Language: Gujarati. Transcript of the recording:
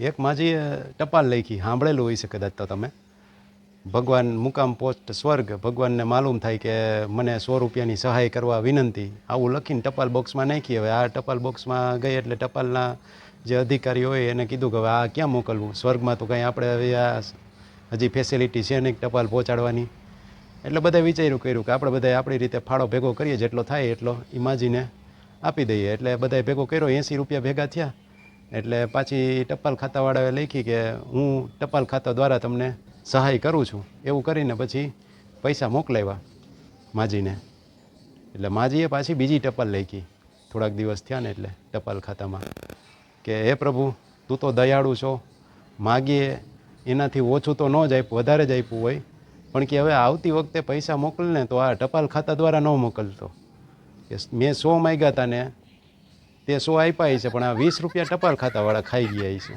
એક માજીએ ટપાલ લખી સાંભળેલું હોય છે કદાચ તો તમે. ભગવાન મુકામ પોસ્ટ સ્વર્ગ, ભગવાનને માલુમ થાય કે મને સો રૂપિયાની સહાય કરવા વિનંતી. આવું લખીને ટપાલ બોક્સમાં નાખી હવે. આ ટપાલ બોક્સમાં ગઈ એટલે ટપાલના જે અધિકારી હોય એને કીધું કે હવે આ ક્યાં મોકલવું? સ્વર્ગમાં તો કંઈ આપણે હવે આ હજી ફેસિલિટી છે નહીં ટપાલ પહોંચાડવાની. એટલે બધાએ વિચાર્યું, કર્યું કે આપણે બધાએ આપણી રીતે ફાળો ભેગો કરીએ જેટલો થાય એટલો ઇમાજીને આપી દઈએ. એટલે બધાએ ભેગો કર્યો, એંસી રૂપિયા ભેગા થયા. એટલે પાછી ટપાલ ખાતાવાળાએ લખી કે હું ટપાલ ખાતા દ્વારા તમને સહાય કરું છું. એવું કરીને પછી પૈસા મોકલાવ્યા માજીને. એટલે માજીએ પાછી બીજી ટપાલ લખી. થોડાક દિવસ થયા ને એટલે ટપાલ ખાતામાં કે, હે પ્રભુ, તું તો દયાળુ છો. માગીએ એનાથી ઓછું તો ન જ આપ્યું, વધારે જ આપ્યું હોય. પણ કે હવે આવતી વખતે પૈસા મોકલને તો આ ટપાલ ખાતા દ્વારા ન મોકલતો. કે, મેં સો માગ્યા હતા ને તે સો આપ્યા છે પણ આ વીસ રૂપિયા ટપાલ ખાતાવાળા ખાઈ ગયા છે.